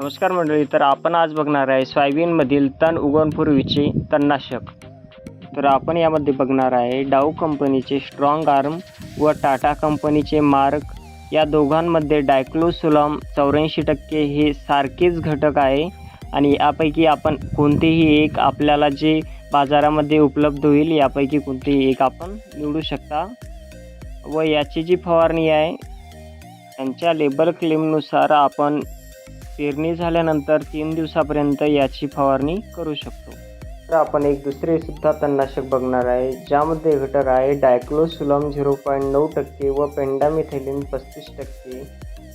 नमस्कार मंडळी तर आपण आज बघणार आहे सोयाबीनमधील तण उगवणपूर्वीचे तणनाशक. तर आपण यामध्ये बघणार आहे डाऊ कंपनीचे स्ट्रॉंग आर्म व टाटा कंपनीचे मार्क. या दोघांमध्ये डायक्लोसुलम चौऱ्याऐंशी टक्के हे सारखेच घटक आहे आणि यापैकी आपण कोणतेही एक आपल्याला जे बाजारामध्ये उपलब्ध होईल यापैकी कोणतेही एक आपण निवडू शकता. व याची जी फवारणी आहे त्यांच्या लेबल क्लेमनुसार आपण पेरणी झाल्यानंतर तीन दिवसापर्यंत याची फवारणी करू शकतो. तर आपण एक दुसरे सुद्धा तणनाशक बघणार आहे ज्यामध्ये घटक आहे डायक्लोसुलम झिरो पॉईंट नऊ टक्के व पेंडामिथेलिन पस्तीस टक्के.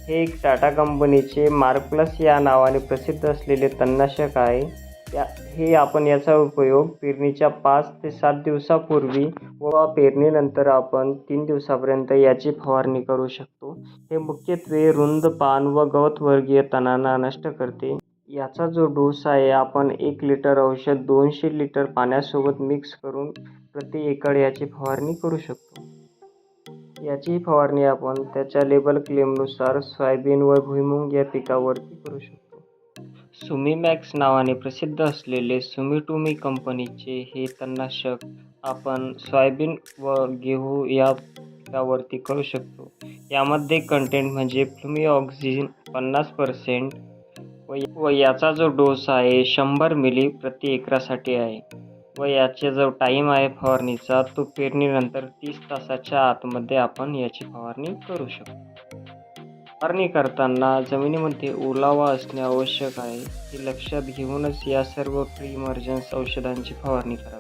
हे एक टाटा कंपनीचे मार्क प्लस या नावाने प्रसिद्ध असलेले तणनाशक आहे. या हे आपण याचा उपयोग पेरणीच्या पाच ते सात दिवसापूर्वी व पेरणीनंतर आपण तीन दिवसापर्यंत याची फवारणी करू शकतो. हे मुख्यत्वे रुंद पान व गवतवर्गीय तणांना नष्ट करते. याचा जो डोस आहे आपण एक लिटर औषध दोनशे लिटर पाण्यासोबत मिक्स करून प्रति एकड याची फवारणी करू शकतो. याची फवारणी आपण त्याच्या लेबल क्लेमनुसार सोयाबीन व भुईमुंग या पिकावरती करू शकतो. सुमीमॅक्स नावाने प्रसिद्ध असलेले सुमिटोमी कंपनीचे हे तणनाशक आपण सोयाबीन व गेहू या पिकावरती करू शकतो. यामध्ये कंटेंट म्हणजे फ्लुमी ऑक्सिजन पन्नास पर्सेंट व व याचा जो डोस आहे शंभर मिली प्रति एकरासाठी आहे. व याचा जो टाईम आहे फवारणीचा तो पेरणीनंतर तीस तासाच्या आतमध्ये आपण याची फवारणी करू शकतो. फवारणी करताना जमिनीमध्ये ओलावा असणे आवश्यक आहे. हे लक्षात घेऊनच या सर्व प्री इमर्जन्स औषधांची फवारणी करावी